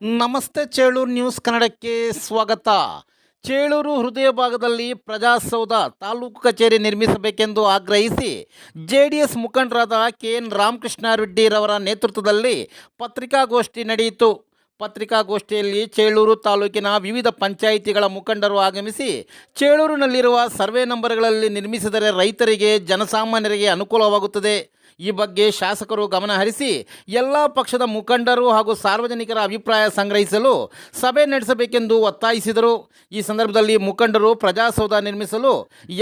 ನಮಸ್ತೆ ಚೇಳೂರು ನ್ಯೂಸ್ ಕನ್ನಡಕ್ಕೆ ಸ್ವಾಗತ. ಚೇಳೂರು ಹೃದಯ ಭಾಗದಲ್ಲಿ ಪ್ರಜಾಸೌಧ ತಾಲೂಕು ಕಚೇರಿ ನಿರ್ಮಿಸಬೇಕೆಂದು ಆಗ್ರಹಿಸಿ ಜೆ ಡಿ ಎಸ್ ಮುಖಂಡರಾದ ಕೆ ಎನ್ ರಾಮಕೃಷ್ಣ ರೆಡ್ಡಿರವರ ನೇತೃತ್ವದಲ್ಲಿ ಪತ್ರಿಕಾಗೋಷ್ಠಿ ನಡೆಯಿತು. ಪತ್ರಿಕಾಗೋಷ್ಠಿಯಲ್ಲಿ ಚೇಳೂರು ತಾಲೂಕಿನ ವಿವಿಧ ಪಂಚಾಯಿತಿಗಳ ಮುಖಂಡರು ಆಗಮಿಸಿ ಚೇಳೂರಿನಲ್ಲಿರುವ ಸರ್ವೆ ನಂಬರ್ಗಳಲ್ಲಿ ನಿರ್ಮಿಸಿದರೆ ರೈತರಿಗೆ, ಜನಸಾಮಾನ್ಯರಿಗೆ ಅನುಕೂಲವಾಗುತ್ತದೆ. ಈ ಬಗ್ಗೆ ಶಾಸಕರು ಗಮನಹರಿಸಿ ಎಲ್ಲ ಪಕ್ಷದ ಮುಖಂಡರು ಹಾಗೂ ಸಾರ್ವಜನಿಕರ ಅಭಿಪ್ರಾಯ ಸಂಗ್ರಹಿಸಲು ಸಭೆ ನಡೆಸಬೇಕೆಂದು ಒತ್ತಾಯಿಸಿದರು. ಈ ಸಂದರ್ಭದಲ್ಲಿ ಮುಖಂಡರು ಪ್ರಜಾಸೌಧ ನಿರ್ಮಿಸಲು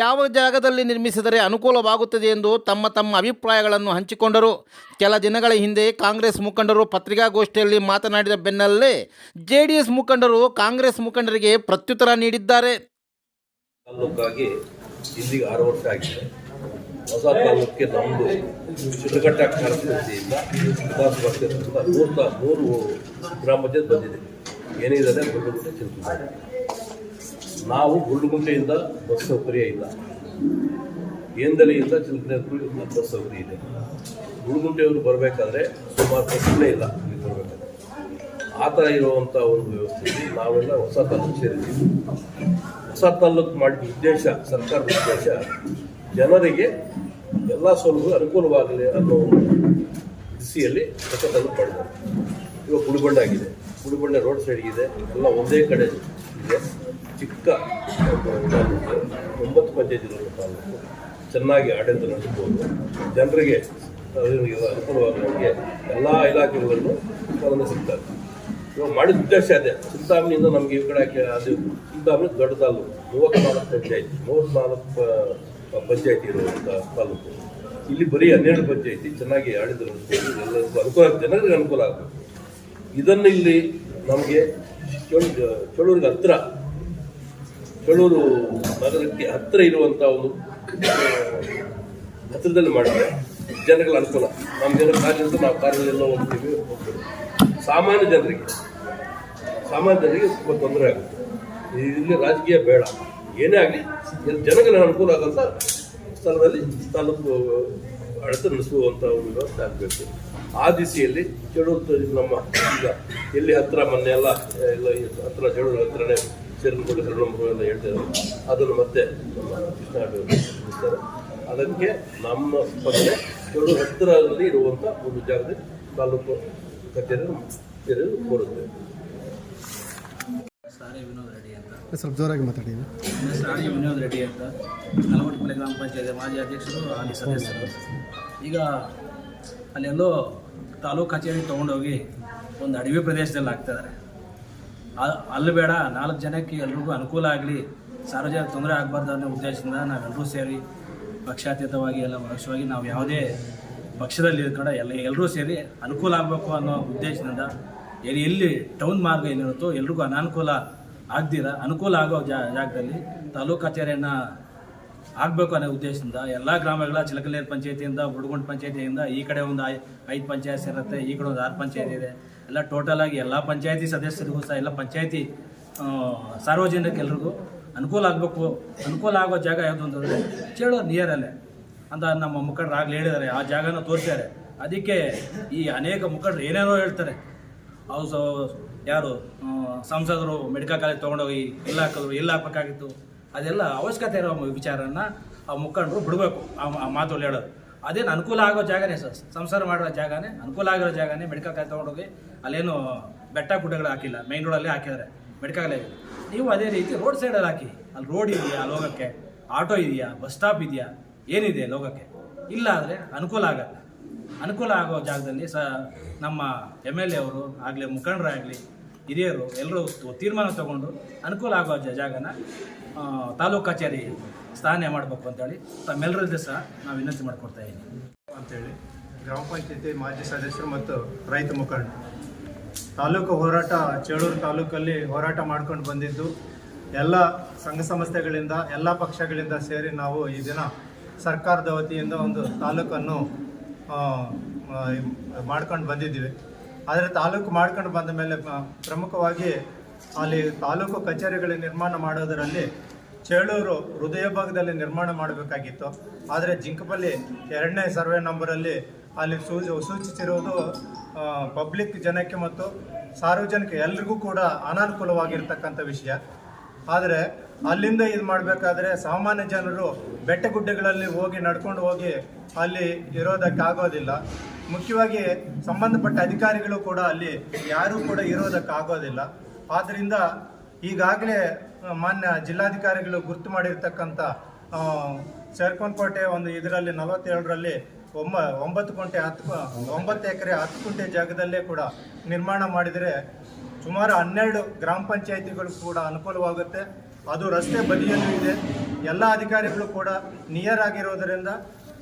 ಯಾವ ಜಾಗದಲ್ಲಿ ನಿರ್ಮಿಸಿದರೆ ಅನುಕೂಲವಾಗುತ್ತದೆ ಎಂದು ತಮ್ಮ ತಮ್ಮ ಅಭಿಪ್ರಾಯಗಳನ್ನು ಹಂಚಿಕೊಂಡರು. ಕೆಲ ದಿನಗಳ ಹಿಂದೆ ಕಾಂಗ್ರೆಸ್ ಮುಖಂಡರು ಪತ್ರಿಕಾಗೋಷ್ಠಿಯಲ್ಲಿ ಮಾತನಾಡಿದ ಬೆನ್ನಲ್ಲೇ ಜೆ ಡಿ ಎಸ್ ಮುಖಂಡರು ಕಾಂಗ್ರೆಸ್ ಮುಖಂಡರಿಗೆ ಪ್ರತ್ಯುತ್ತರ ನೀಡಿದ್ದಾರೆ. ಹೊಸ ಕಾಲಕ್ಕೆ ನಮ್ಮದು ಶಿಡ್ಲಘಟ್ಟ ಕಾನ್ಸ್ಟಿಟ್ಯೂನ್ಸಿಯಿಂದ ವಿಧಾನಸಭಾ ಕ್ಷೇತ್ರದಿಂದ ಮೂರು ನೂರು ಗ್ರಾಮ ಪಂಚಾಯತ್ ಬಂದಿದೆ. ಏನಿದೆ ಗುಂಡುಗುಂಟೆ ಚಿಂತನೆ ನಾವು ಗುಂಡುಗುಂಟೆಯಿಂದ ಬಸ್ ಸೌಕರ್ಯ ಇಲ್ಲ. ಏಂದಲಿಯಿಂದ ಚಿಂತನೆಗೂ ಬಸ್ ಸೌಕರ್ಯ ಇದೆ. ಗುಂಡುಗುಂಟೆಯವರು ಬರಬೇಕಾದ್ರೆ ಸುಮಾರು ಬಸ್ಗಳೇ ಇಲ್ಲ ಇಲ್ಲಿ ಬರಬೇಕಾದ್ರೆ. ಆ ಥರ ಇರುವಂಥ ಒಂದು ವ್ಯವಸ್ಥೆಯಲ್ಲಿ ನಾವೆಲ್ಲ ಹೊಸ ತಾಲೂಕು ಸೇರಿದ್ದೀವಿ. ಹೊಸ ತಾಲೂಕು ಮಾಡಿದ ಉದ್ದೇಶ, ಸರ್ಕಾರದ ಉದ್ದೇಶ ಜನರಿಗೆ ಎಲ್ಲ ಸೌಲಭ್ಯ ಅನುಕೂಲವಾಗಲಿ ಅನ್ನೋ ದಿಸಿಯಲ್ಲಿ ದಿಸೆಯಲ್ಲಿ ಪಡೆದರು. ಇವಾಗ ಗುಡಿಬಂಡೆ ಆಗಿದೆ. ಗುಡಿಬಂಡೆ ರೋಡ್ ಸೈಡ್ ಇದೆ ಎಲ್ಲ ಒಂದೇ ಕಡೆ ಇದೆ. ಚಿಕ್ಕ ಒಂಬತ್ತು ಪಂಚಾಯತಿಗಳ ತಾಲೂಕು ಚೆನ್ನಾಗಿ ಆಡಳಿತ ನಡೆಸ್ಬೋದು ಜನರಿಗೆ ಅನುಕೂಲವಾಗುವಂಗೆ ಎಲ್ಲ ಇಲಾಖೆಗಳನ್ನು ಸ್ಪಂದಿಸುತ್ತಾರೆ ಇವಾಗ ಮಾಡಿದ ಉದ್ದೇಶ ಅದೇ. ಚಿಂತಾಮಣಿಯಿಂದ ನಮಗೆ ಈ ಕಡೆ ಅದು ಚಿಂತಾಮಣಿ ದೊಡ್ಡ ತಾಲೂಕು ಮೂವತ್ತ್ನಾಲ್ಕು ಪಂಚಾಯತ್ ಮೂವತ್ತ್ನಾಲ್ಕು ಪಂಚಾಯತಿ ಇರುವಂಥ ತಾಲೂಕು. ಇಲ್ಲಿ ಬರೀ ಹನ್ನೆರಡು ಪಂಚಾಯತಿ ಚೆನ್ನಾಗಿ ಆಡಿದ್ರು ಎಲ್ಲರಿಗೂ ಅನುಕೂಲ ಜನರಿಗೆ ಅನುಕೂಲ ಆಗಬೇಕು ಇದನ್ನು ಇಲ್ಲಿ ನಮಗೆ ಚಳೂರಿಗೆ ಹತ್ತಿರ ಚಳೂರು ನಗರಕ್ಕೆ ಹತ್ತಿರ ಇರುವಂಥ ಒಂದು ಹತ್ತಿರದಲ್ಲಿ ಮಾಡಿದ್ರೆ ಜನಗಳ ಅನುಕೂಲ. ನಮ್ಮ ಜನ ಕಾರ್ಯದಿಂದ ನಾವು ಕಾರ್ಯದಲ್ಲೆಲ್ಲ ಹೋಗ್ತೀವಿ. ಹೋಗ್ತೀವಿ ಸಾಮಾನ್ಯ ಜನರಿಗೆ ಸಾಮಾನ್ಯ ಜನರಿಗೆ ತುಂಬ ತೊಂದರೆ ಆಗುತ್ತೆ. ಇಲ್ಲಿ ರಾಜಕೀಯ ಬೇಡ. ಏನೇ ಆಗಲಿ ಜನಗಳ ಅನುಕೂಲ ಆಗೋಂಥ ಸ್ಥಳದಲ್ಲಿ ತಾಲೂಕು ಅಳತ ನಡೆಸುವಂಥ ಒಂದು ವ್ಯವಸ್ಥೆ ಆಗಬೇಕು. ಆ ದಿಸೆಯಲ್ಲಿ ಚಳೂರು ನಮ್ಮ ಈಗ ಎಲ್ಲಿ ಹತ್ತಿರ ಮೊನ್ನೆ ಎಲ್ಲ ಎಲ್ಲ ಹತ್ರ ಹತ್ತಿರ ಚಳೂರು ಹತ್ರನೇ ಸೇರಿಕೊಂಡು ನಂಬರು ಎಲ್ಲ ಹೇಳ್ತಾರೆ ಅದನ್ನು ಮತ್ತೆ ನಮ್ಮ ಕೃಷ್ಣ ಅದಕ್ಕೆ ನಮ್ಮ ಸ್ಪಂದನೆ ಚಳೂರು ಹತ್ತಿರದಲ್ಲಿ ಇರುವಂಥ ಒಂದು ಜಾಗದಲ್ಲಿ ತಾಲೂಕು ಕಚೇರಿ ಸೇರಲು ಕೋರುತ್ತೇವೆ. ಸಾರಿ ವಿನೋದ್ ರೆಡ್ಡಿ ಅಂತ. ಸ್ವಲ್ಪ ಜೋರಾಗಿ ಮಾತಾಡಿ ಹೆಸರು ವಿನೋದ್ ರೆಡ್ಡಿ ಅಂತ. ಗ್ರಾಮ ಪಂಚಾಯತ್ ಮಾಜಿ ಅಧ್ಯಕ್ಷರು ಅಲ್ಲಿ ಸದಸ್ಯರು. ಈಗ ಅಲ್ಲೆಲ್ಲೋ ತಾಲೂಕು ಕಚೇರಿ ತೊಗೊಂಡೋಗಿ ಒಂದು ಅಡವಿ ಪ್ರದೇಶದಲ್ಲಿ ಹಾಕ್ತಿದ್ದಾರೆ. ಅಲ್ಲಿ ಬೇಡ ನಾಲ್ಕು ಜನಕ್ಕೆ ಎಲ್ರಿಗೂ ಅನುಕೂಲ ಆಗಲಿ ಸಾರ್ವಜನಿಕ ತೊಂದರೆ ಆಗಬಾರ್ದು ಅನ್ನೋ ಉದ್ದೇಶದಿಂದ ನಾವೆಲ್ಲರೂ ಸೇರಿ ಪಕ್ಷಾತೀತವಾಗಿ ಎಲ್ಲ ಪಕ್ಷವಾಗಿ ನಾವು ಯಾವುದೇ ಪಕ್ಷದಲ್ಲಿ ಕಡೆ ಎಲ್ಲ ಎಲ್ಲರೂ ಸೇರಿ ಅನುಕೂಲ ಆಗಬೇಕು ಅನ್ನೋ ಉದ್ದೇಶದಿಂದ ಎಲ್ಲಿ ಎಲ್ಲಿ ಟೌನ್ ಮಾರ್ಗ ಏನಿರುತ್ತೋ ಎಲ್ರಿಗೂ ಅನಾನುಕೂಲ ಆಗ್ದಿರ ಅನುಕೂಲ ಆಗೋ ಜಾ ಜಾಗದಲ್ಲಿ ತಾಲೂಕು ಕಚೇರಿಯನ್ನು ಆಗಬೇಕು ಅನ್ನೋ ಉದ್ದೇಶದಿಂದ ಎಲ್ಲ ಗ್ರಾಮಗಳ ಚಿಲಕಲೇರ್ ಪಂಚಾಯತಿಯಿಂದ, ಬುಡಗುಂಡ್ ಪಂಚಾಯತಿಯಿಂದ ಈ ಕಡೆ ಒಂದು ಐದು ಪಂಚಾಯತ್ ಇರುತ್ತೆ ಈ ಕಡೆ ಒಂದು ಆರು ಪಂಚಾಯತಿ ಇದೆ. ಎಲ್ಲ ಟೋಟಲ್ ಆಗಿ ಎಲ್ಲ ಪಂಚಾಯತಿ ಸದಸ್ಯರಿಗೂ ಸಹ ಎಲ್ಲ ಪಂಚಾಯತಿ ಸಾರ್ವಜನಿಕ ಎಲ್ರಿಗೂ ಅನುಕೂಲ ಆಗಬೇಕು. ಅನುಕೂಲ ಆಗೋ ಜಾಗ ಯಾವುದು ಅಂತಂದರೆ ಚೇಳೂರು ನಿಯರಲ್ಲೇ ಅಂತ ನಮ್ಮ ಮುಖಂಡರು ಆಗಲೇ ಹೇಳಿದ್ದಾರೆ. ಆ ಜಾಗನ ತೋರಿಸಿದ್ದಾರೆ ಅದಕ್ಕೆ ಈ ಅನೇಕ ಮುಖಂಡರು ಏನೇನೋ ಹೇಳ್ತಾರೆ. ಅವು ಸೊ ಯಾರು ಸಂಸದರು ಮೆಡಿಕಲ್ ಕಾಲೇಜ್ ತೊಗೊಂಡೋಗಿ ಎಲ್ಲ ಹಾಕಿದ್ರು ಎಲ್ಲ ಹಾಕಬೇಕಾಗಿತ್ತು. ಅದೆಲ್ಲ ಅವಶ್ಯಕತೆ ಇರೋ ವಿಚಾರನ ಆ ಮುಖಂಡರು ಬಿಡಬೇಕು, ಆ ಮಾತು ಹೇಳೋದು. ಅದೇನು ಅನುಕೂಲ ಆಗೋ ಜಾಗನೇ ಸರ್ ಸಂಸಾರ ಮಾಡೋ ಜಾಗನೇ, ಅನುಕೂಲ ಆಗಿರೋ ಜಾಗನೇ ಮೆಡಿಕಲ್ ಕಾಲೇಜ್ ತೊಗೊಂಡೋಗಿ ಅಲ್ಲೇನು ಬೆಟ್ಟ ಗುಡ್ಡಗಳು ಹಾಕಿಲ್ಲ ಮೈನ್ ರೋಡಲ್ಲೇ ಹಾಕಿದ್ದಾರೆ ಮೆಡಿಕಲ್ ಕಾಲೇಜ್ ನೀವು ಅದೇ ರೀತಿ ರೋಡ್ ಸೈಡಲ್ಲಿ ಹಾಕಿ, ಅಲ್ಲಿ ರೋಡ್ ಇದೆಯಾ ಅಲ್ಲಿ ಆಟೋ ಇದೆಯಾ? ಬಸ್ ಸ್ಟಾಪ್ ಇದೆಯಾ? ಏನಿದೆ ಅಲ್ಲಿ ಹೋಗೋಕ್ಕೆ ಇಲ್ಲ ಆದರೆ ಅನುಕೂಲ ಆಗಲ್ಲ. ಅನುಕೂಲ ಆಗೋ ಜಾಗದಲ್ಲಿ ಸ ನಮ್ಮ ಎಂ ಎಲ್ ಎ ಅವರು ಆಗಲಿ ಮುಖಂಡರಾಗಲಿ ಹಿರಿಯರು ಎಲ್ಲರೂ ತೀರ್ಮಾನ ತಗೊಂಡು ಅನುಕೂಲ ಆಗೋ ಜಾಗನ ತಾಲೂಕು ಕಚೇರಿ ಸ್ಥಾನ ಮಾಡಬೇಕು ಅಂತೇಳಿ ತಮ್ಮೆಲ್ಲರದ್ದು ಸಹ ನಾವು ವಿನಂತಿ ಮಾಡಿಕೊಡ್ತಾ ಇದ್ದೀವಿ ಅಂತೇಳಿ ಗ್ರಾಮ ಪಂಚಾಯತಿ ಮಾಜಿ ಸದಸ್ಯರು ಮತ್ತು ರೈತ ಮುಖಂಡ. ತಾಲೂಕು ಹೋರಾಟ, ಚೇಳೂರು ತಾಲೂಕಲ್ಲಿ ಹೋರಾಟ ಮಾಡ್ಕೊಂಡು ಬಂದಿದ್ದು ಎಲ್ಲ ಸಂಘ ಸಂಸ್ಥೆಗಳಿಂದ, ಎಲ್ಲ ಪಕ್ಷಗಳಿಂದ ಸೇರಿ ನಾವು ಈ ದಿನ ಸರ್ಕಾರದ ವತಿಯಿಂದ ಒಂದು ತಾಲೂಕನ್ನು ಮಾಡ್ಕೊಂಡು ಬಂದಿದ್ದೀವಿ. ಆದರೆ ತಾಲೂಕು ಮಾಡ್ಕೊಂಡು ಬಂದ ಮೇಲೆ ಪ್ರಮುಖವಾಗಿ ಅಲ್ಲಿ ತಾಲೂಕು ಕಚೇರಿಗಳ ನಿರ್ಮಾಣ ಮಾಡೋದರಲ್ಲಿ ಚೇಳೂರು ಹೃದಯ ಭಾಗದಲ್ಲಿ ನಿರ್ಮಾಣ ಮಾಡಬೇಕಾಗಿತ್ತು. ಆದರೆ ಜಿಂಕಪಲ್ಲಿ ಎರಡನೇ ಸರ್ವೆ ನಂಬರಲ್ಲಿ ಅಲ್ಲಿ ಸೂಚಿ ಸೂಚಿಸಿರುವುದು ಪಬ್ಲಿಕ್ ಜನಕ್ಕೆ ಮತ್ತು ಸಾರ್ವಜನಿಕ ಎಲ್ರಿಗೂ ಕೂಡ ಅನಾನುಕೂಲವಾಗಿರ್ತಕ್ಕಂಥ ವಿಷಯ. ಆದರೆ ಅಲ್ಲಿಂದ ಇದು ಮಾಡಬೇಕಾದ್ರೆ ಸಾಮಾನ್ಯ ಜನರು ಬೆಟ್ಟ ಗುಡ್ಡಗಳಲ್ಲಿ ಹೋಗಿ ನಡ್ಕೊಂಡು ಹೋಗಿ ಅಲ್ಲಿ ಇರೋದಕ್ಕೆ ಆಗೋದಿಲ್ಲ ಮುಖ್ಯವಾಗಿ ಸಂಬಂಧಪಟ್ಟ ಅಧಿಕಾರಿಗಳು ಕೂಡ ಅಲ್ಲಿ ಯಾರೂ ಕೂಡ ಇರೋದಕ್ಕೆ ಆಗೋದಿಲ್ಲ ಆದ್ದರಿಂದ ಈಗಾಗಲೇ ಮಾನ್ಯ ಜಿಲ್ಲಾಧಿಕಾರಿಗಳು ಗುರುತು ಮಾಡಿರ್ತಕ್ಕಂಥ ಸೇರ್ಕೊಂಡ್ಕೋಟೆ ಒಂದು ಇದರಲ್ಲಿ ನಲವತ್ತೇಳರಲ್ಲಿ ಒಂಬ, ಒಂಬತ್ತು ಗಂಟೆ ಹತ್ತು, ಒಂಬತ್ತು ಎಕರೆ ಹತ್ತು ಗುಂಟೆ ಜಾಗದಲ್ಲೇ ಕೂಡ ನಿರ್ಮಾಣ ಮಾಡಿದರೆ ಸುಮಾರು ಹನ್ನೆರಡು ಗ್ರಾಮ ಪಂಚಾಯಿತಿಗಳು ಕೂಡ ಅನುಕೂಲವಾಗುತ್ತೆ. ಅದು ರಸ್ತೆ ಬದಿಯಲ್ಲೂ ಇದೆ. ಎಲ್ಲ ಅಧಿಕಾರಿಗಳು ಕೂಡ ನಿಯರ್ ಆಗಿರೋದರಿಂದ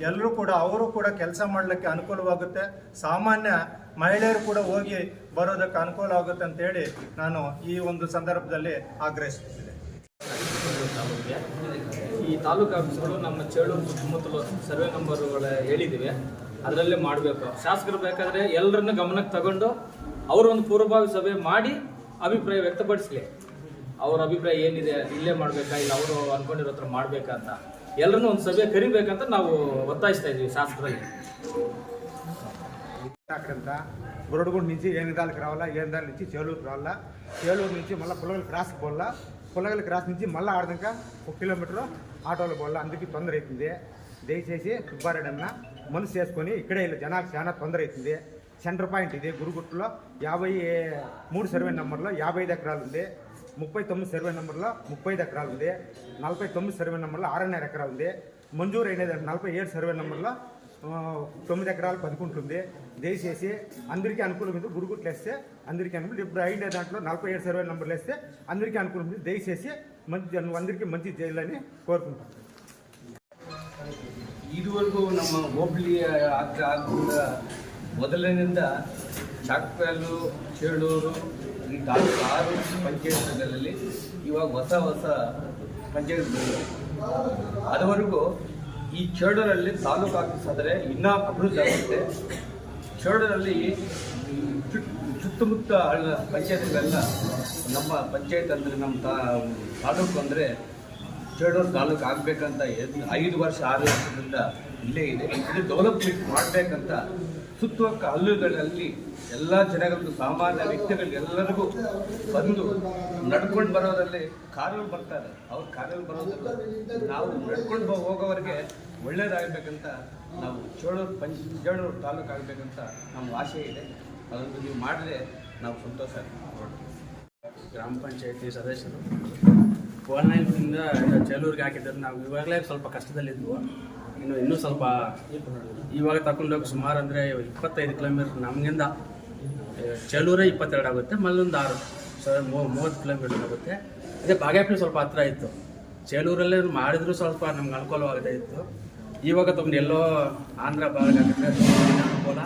ಎಲ್ಲರೂ ಕೂಡ ಅವರು ಕೂಡ ಕೆಲಸ ಮಾಡಲಿಕ್ಕೆ ಅನುಕೂಲವಾಗುತ್ತೆ. ಸಾಮಾನ್ಯ ಮಹಿಳೆಯರು ಕೂಡ ಹೋಗಿ ಬರೋದಕ್ಕೆ ಅನುಕೂಲ ಆಗುತ್ತೆ ಅಂತೇಳಿ ನಾನು ಈ ಒಂದು ಸಂದರ್ಭದಲ್ಲಿ ಆಗ್ರಹಿಸುತ್ತಿದ್ದೇನೆ. ಈ ತಾಲೂಕು ಆಫೀಸ್ಗಳು ನಮ್ಮ ಚೇಳೂರು ಸುತ್ತಮುತ್ತಲು ಸರ್ವೆ ನಂಬರ್ಗಳ ಹೇಳಿದ್ದೀವಿ ಅದರಲ್ಲೇ ಮಾಡಬೇಕು. ಶಾಸಕರು ಬೇಕಾದರೆ ಎಲ್ಲರನ್ನ ಗಮನಕ್ಕೆ ತಗೊಂಡು ಅವರು ಒಂದು ಪೂರ್ವಭಾವಿ ಸಭೆ ಮಾಡಿ ಅಭಿಪ್ರಾಯ ವ್ಯಕ್ತಪಡಿಸಲಿ ಅವ್ರ ಅಭಿಪ್ರಾಯ ಏನಿದೆ ಇಲ್ಲೇ ಮಾಡಬೇಕಾ ಇಲ್ಲ ಅವರು ಅನ್ಕೊಂಡಿರೋ ಹತ್ರ ಮಾಡಬೇಕಾ ಅಂತ ಎಲ್ಲರನ್ನೂ ಒಂದು ಸಭೆ ಕರಿಬೇಕಂತ ನಾವು ಒತ್ತಾಯಿಸ್ತಾ ಇದ್ದೀವಿ ಶಾಸಕರಲ್ಲಿ అక్కడంత బురడగుండ నుంచి ఏనిదాలకు రావాలా ఏనిదాల నుంచి చేలూరుకు రావాలా చేలూరు నుంచి మళ్ళీ పుల్లగల క్రాస్కి పోవాలా పుల్లగల క్రాస్ నుంచి మళ్ళీ ఆడదాక ఒక కిలోమీటర్ ఆటోలో పోవాలా అందుకే తొందర అవుతుంది దయచేసి సుబ్బారెడ్డి అన్న మనసు చేసుకొని ఇక్కడే ఇలా జనాలకు చాలా తొందర అవుతుంది సెంటర్ పాయింట్ ఇదే గురుగుట్టులో. యాభై మూడు సర్వే నెంబర్లో యాభై ఐదు ఎకరాలు ఉంది. ముప్పై తొమ్మిది సర్వే నెంబర్లో ముప్పై ఎకరాలు ఉంది. నలభై తొమ్మిది సర్వే నెంబర్లో ఆరున్నర ఎకరాలు ఉంది. మంజూరు అయినది నలభై ఏడు సర్వే నెంబర్లో తొమ్మిది ఎకరాలు పదుకుంటుంది దయచేసి అందరికీ అనుకూలం ఉంది గురుగుట్లు వేస్తే అందరికీ అనుకూలం. ఇప్పుడు అయిన దాంట్లో నలభై ఏడు సర్వే నెంబర్లు వేస్తే అందరికీ అనుకూలం ఉంది దయచేసి మంచి అందరికీ మంచి చేయాలని కోరుకుంటాం ఇదివరకు నమ్మ ಹೋಬಳಿ ಆಗ್ತಾ ಮೊದಲಿನಿಂದ ಚಾಕ್ಪೇಲು ಚೇಳೂರು ಈ ತಾಲೂಕು ಆರು ಪಂಚಾಯತ್ಗಳಲ್ಲಿ ಇವಾಗ ಹೊಸ ಹೊಸ ಪಂಚಾಯತ್ ಅದುವರೆಗೂ ಈ ಚೇಳೂರಲ್ಲಿ ತಾಲೂಕು ಆಫೀಸ್ ಆದರೆ ಇನ್ನೂ ಅಭಿವೃದ್ಧಿ ಆಗುತ್ತೆ. ಚೇಳೂರಲ್ಲಿ ಸುತ್ತಮುತ್ತ ಹಳ್ಳ ಪಂಚಾಯತ್ಗಳೆಲ್ಲ ನಮ್ಮ ಪಂಚಾಯತ್ ಅಂದರೆ ನಮ್ಮ ತಾ ತಾಲೂಕು ಅಂದರೆ ಚೇಳೂರು ತಾಲೂಕು ಆಗಬೇಕಂತ ಐದು ವರ್ಷ, ಆರು ವರ್ಷದಿಂದ ಇಲ್ಲೇ ಇದೆ. ಇದು ಡೆವಲಪ್ಮೆಂಟ್ ಮಾಡಬೇಕಂತ ಸುತ್ತುವಕ್ಕ ಹಲ್ಲುಗಳಲ್ಲಿ ಎಲ್ಲ ಜನಗಳಿಗೂ ಸಾಮಾನ್ಯ ವ್ಯಕ್ತಿಗಳಿಗೆ ಎಲ್ಲರಿಗೂ ಬಂದು ನಡ್ಕೊಂಡು ಬರೋದ್ರಲ್ಲಿ ಕಾರಲ್ಲಿ ಬರ್ತಾರೆ. ಅವ್ರು ಕಾರಲ್ಲಿ ಬರೋದಿಲ್ಲ. ನಾವು ನಡ್ಕೊಂಡು ಹೋಗೋವರೆಗೆ ಒಳ್ಳೇದಾಗಬೇಕಂತ ನಾವು ಚೋಳೂರು ಪಂಚ, ಚೇಳೂರು ತಾಲೂಕು ಆಗಬೇಕಂತ ನಮ್ಮ ಆಸೆ ಇದೆ. ಅದನ್ನು ನೀವು ಮಾಡಿದ್ರೆ ನಾವು ಸಂತೋಷ. ಗ್ರಾಮ ಪಂಚಾಯತಿ ಸದಸ್ಯರು. ಇಂದ ಚೇಲೂರಿಗೆ ಹಾಕಿದ್ದಾರೆ ನಾವು ಇವಾಗಲೇ ಸ್ವಲ್ಪ ಕಷ್ಟದಲ್ಲಿದ್ವು. ಇನ್ನು ಇನ್ನೂ ಸ್ವಲ್ಪ ಇವಾಗ ತಗೊಂಡೋಗಿ ಸುಮಾರು ಅಂದರೆ ಇಪ್ಪತ್ತೈದು ಕಿಲೋಮೀಟ್ರ್ ನಮಗಿಂದ ಚೇಲೂರೇ ಇಪ್ಪತ್ತೆರಡು ಆಗುತ್ತೆ, ಮಲ್ಲೊಂದು ಆರು ಮೂ- ಮೂವತ್ತು ಕಿಲೋಮೀಟ್ರ್ ಆಗುತ್ತೆ. ಅದೇ ಬಾಗೇಪಲ್ಲಿ ಸ್ವಲ್ಪ ಹತ್ರ ಇತ್ತು. ಚೇಲೂರಲ್ಲೇ ಮಾಡಿದ್ರು ಸ್ವಲ್ಪ ನಮ್ಗೆ ಅನುಕೂಲವಾಗದೇ ಇತ್ತು. ಇವಾಗ ತಗೊಂಡು ಎಲ್ಲೋ ಆಂಧ್ರ ಭಾಗ ಅನುಕೂಲ.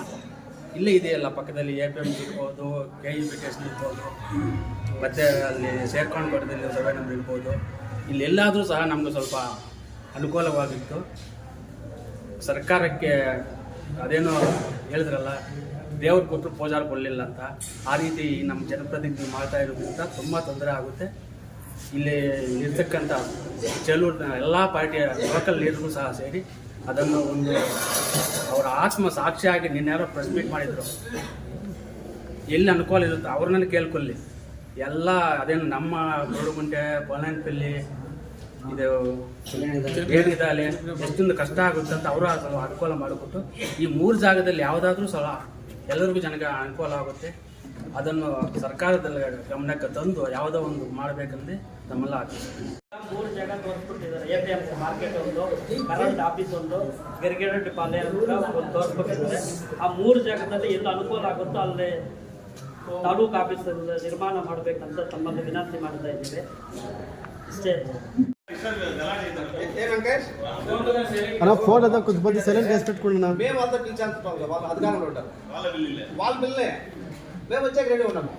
ಇಲ್ಲೇ ಇದೆಯಲ್ಲ, ಪಕ್ಕದಲ್ಲಿ ಎ ಪಿ ಎಂ ಇರ್ಬೋದು ಕೆ ಇ ಬಿ ಎಸ್ ಇರ್ಬೋದು, ಮತ್ತು ಅಲ್ಲಿ ಸೇರ್ಕೊಂಡು ಕೊಡದಲ್ಲಿ ಸಭೆ ನಂಬರ್ ಇರ್ಬೋದು. ಇಲ್ಲೆಲ್ಲಾದರೂ ಸಹ ನಮಗೆ ಸ್ವಲ್ಪ ಅನುಕೂಲವಾಗಿತ್ತು. ಸರ್ಕಾರಕ್ಕೆ ಅದೇನೋ ಹೇಳಿದ್ರಲ್ಲ, ದೇವ್ರ ಕೊಟ್ಟರು ಪೂಜಾರ್ ಕೊಡಲಿಲ್ಲ ಅಂತ. ಆ ರೀತಿ ನಮ್ಮ ಜನಪ್ರತಿನಿಧಿ ಮಾಡ್ತಾ ಇರೋದ್ರಿಂದ ತುಂಬ ತೊಂದರೆ ಆಗುತ್ತೆ. ಇಲ್ಲಿ ಇರ್ತಕ್ಕಂಥ ಚೆಲೂರಿನ ಎಲ್ಲ ಪಾರ್ಟಿಯ ಲೋಕಲ್ ಲೀಡರ್ಗೂ ಸಹ ಸೇರಿ ಅದನ್ನು ಒಂದು ಅವರ ಆತ್ಮ ಸಾಕ್ಷಿಯಾಗಿ ನಿನ್ಯಾರೋ ಪ್ರೆಸ್ ಮೀಟ್ ಮಾಡಿದರು. ಎಲ್ಲಿ ಅನುಕೂಲ ಇರುತ್ತೆ ಅವ್ರನ್ನ ಕೇಳ್ಕೊಳ್ಳಿ. ಎಲ್ಲ ಅದೇನು ನಮ್ಮ ಗೋಡುಗುಂಟೆ ಬೊಲಂಪಲ್ಲಿ ಇದು ಏನಿದಾಲೆ ಎಷ್ಟೊಂದು ಕಷ್ಟ ಆಗುತ್ತೆ ಅಂತ ಅವರು ಅದನ್ನು ಅನುಕೂಲ ಮಾಡಿಕೊಟ್ಟು ಈ ಮೂರು ಜಾಗದಲ್ಲಿ ಯಾವುದಾದ್ರೂ ಸಲ ಎಲ್ಲರಿಗೂ ಜನಕ್ಕೆ ಅನುಕೂಲ ಆಗುತ್ತೆ. ಅದನ್ನು ಸರ್ಕಾರದಲ್ಲಿ ಗಮನಕ್ಕೆ ತಂದು ಯಾವುದೋ ಒಂದು ಮಾಡಬೇಕಂದ್ರೆ ನಮ್ಮೆಲ್ಲ ಆಗ್ತದೆ. ಮೂರು ಜಾಗ ತೋರಿಸ್ಬಿಟ್ಟಿದ್ದಾರೆ ಎ ಪಿ ಎಂ ಮಾರ್ಕೆಟ್ ಒಂದು ಕರೆಂಟ್ ಆಫೀಸ್ ಒಂದು ಗಿರಿಗಿರಟ್ಟಿ ಪಾಲೆ ಅಂತ ಆ ಮೂರು ಜಾಗದಲ್ಲಿ ಎಲ್ಲ ಅನುಕೂಲ ಆಗುತ್ತೋ ಅಲ್ಲಿ ತಾಲೂಕು ಆಫೀಸ್ ನಿರ್ಮಾಣ ಮಾಡಬೇಕಂತ ತಮ್ಮಲ್ಲಿ ವಿನಂತಿ ಮಾಡ್ತಾ ಇದ್ದೀವಿ. ಇಷ್ಟೇ. అన్న ఫోన్ అదా కొద్దిమంది సైలెంట్ చేసి పెట్టుకున్నా మేము అంతా పిలిచాల్సి వాళ్ళ అధికారంలో ఉంటారు వాళ్ళ బిల్లే మేము వచ్చాక రెడీ ఉన్నాము.